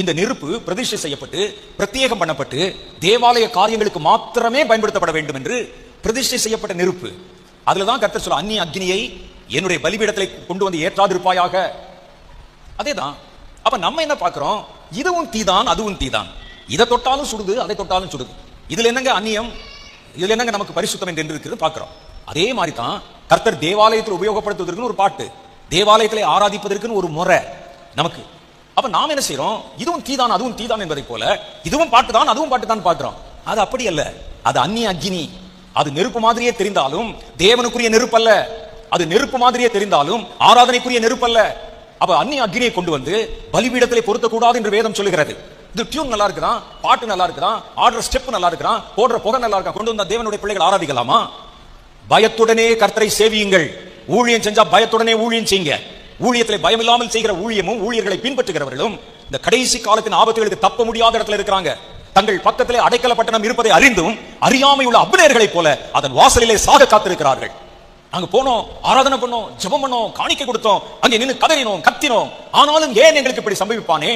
இந்த நெருப்பு பிரதிஷ்டை செய்யப்பட்டு பிரத்யேகம் பண்ணப்பட்டு தேவாலய காரியங்களுக்கு மாத்திரமே பயன்படுத்தப்பட வேண்டும் என்று பிரதிஷ்டை செய்யப்பட்ட நெருப்பு. அதுல தான் கர்த்தர் சொல்ல அந்நிய அக்னியை என்னுடைய பலிபீடத்தை கொண்டு வந்து ஏற்றாதிருப்பாயாக. அதேதான் அப்ப நம்ம என்ன பார்க்கிறோம்? இதுவும் தீதான் அதுவும் தீதான். இதை தொட்டாலும் சுடுது அதை தொட்டாலும் சுடுது. இதுல என்னங்க அந்நியம்? இதுல என்னங்க நமக்கு பரிசுத்தம் என்று இருக்கிறது பார்க்கிறோம். அதே மாதிரி தான் கர்த்தர் தேவாலயத்தில் உபயோகப்படுத்துவதற்குன்னு ஒரு பாட்டு. தேவாலயத்திலே ஆராதிப்பதற்குன்னு ஒரு முறை நமக்கு. அப்ப நாம் என்ன செய்யறோம் இதுவும் தீதான் அதுவும் தீதான் என்பதை போல இதுவும் பாட்டு தான் அதுவும் பாட்டு தான் பார்க்கிறோம் அது அப்படி அல்ல. அது அந்நிய அக்னி. அது நெருப்பு மாதிரியே தெரிந்தாலும் தேவனுக்குரிய நெருப்பு அல்ல அது நெருப்பு மாதிரியே தெரிந்தாலும் ஆராதனைக்குரிய நெருப்பு அல்ல அப்ப அந்நிய அக்னியை கொண்டு வந்து பலிபீடத்திலே பொருத்தக்கூடாது என்று வேதம் சொல்லுகிறது. இது டியூன் நல்லா இருக்குதான் பாட்டு நல்லா இருக்குதான் ஆடுற ஸ்டெப் நல்லா இருக்கிறான் போடுற புகை நல்லா இருக்கா? கொண்டு வந்தா தேவனுடைய பிள்ளைகள் ஆராதிக்கலாமா? பயத்துடனே கர்த்தரை சேவியுங்கள். ஊழியம் செஞ்சா பயத்துடனே ஊழியம் செய்யுங்க. ஊழியத்திலே பயம் இல்லாமல் செய்கிற ஊழியமும் ஊழியர்களை பின்பற்றுகிறவர்களும் இந்த கடைசி காலத்தின் ஆபத்துகளுக்கு தப்ப முடியாத இடத்துல இருக்கிறாங்க. தங்கள் பக்கத்திலே அடைக்கல பட்டணம் இருப்பதை அறிந்தும் அறியாமை உள்ள அபிநேயர்களைப் போல அதன் வாசலிலே சாக காத்திருக்கிறார்கள். அங்க போனோம் ஆராதனை பண்ணோம் ஜபம் பண்ணோம் காணிக்கை கொடுத்தோம் அங்கே நின்று கதறினோம் கத்தினோம். ஆனாலும் ஏன் எங்களுக்கு இப்படி சம்பவிப்பானேன்